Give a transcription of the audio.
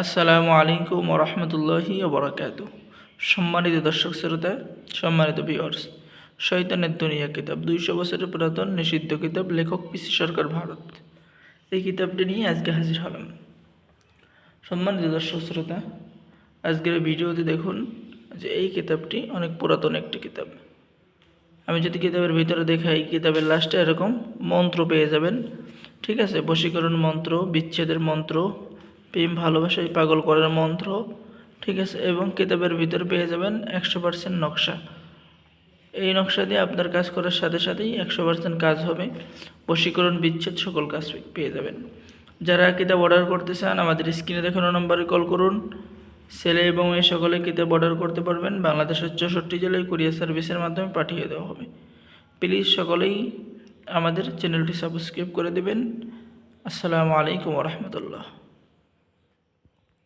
আসসালামু আলাইকুম রহমতুল্লাহি বরাকাতু। সম্মানিত দর্শক শ্রোতা, সম্মানিত ভিউয়ার্স শয়তানের দুনিয়া কিতাব দুইশো বছরের পুরাতন নিষিদ্ধ কিতাব লেখক পিসি সরকার ভারত। এই কিতাবটি নিয়ে আজকে হাজির হলাম। সম্মানিত দর্শক শ্রোতা, আজকের ভিডিওতে দেখুন যে এই কিতাবটি অনেক পুরাতন একটি কিতাব। আমি যদি কিতাবের ভিতরে দেখাই কিতাবের লাস্টে এরকম মন্ত্র পেয়ে যাবেন। ঠিক আছে, বশীকরণ মন্ত্র, বিচ্ছেদের মন্ত্র প্রেম ভালোবাসায় পাগল করার মন্ত্র, ঠিক আছে? এবং কিতাবের ভিতর পেয়ে যাবেন একশো পার্সেন্ট নকশা। এই নকশা দিয়ে আপনার কাজ করার সাথে সাথেই একশো পার্সেন্ট কাজ হবে। বশীকরণ বিচ্ছেদ সকল কাজ পেয়ে যাবেন। যারা কিতাব অর্ডার করতে চান, আমাদের স্ক্রিনে দেখানো নম্বরে কল করুন। ছেলে এবং মেয়ে সকলে কিতাব অর্ডার করতে পারবেন। বাংলাদেশের চৌষট্টি জেলায় কুরিয়ার সার্ভিসের মাধ্যমে পাঠিয়ে দেওয়া হবে। প্লিজ সকলেই আমাদের চ্যানেলটি সাবস্ক্রাইব করে দেবেন। আসসালামু আলাইকুম রহমতুল্লাহ।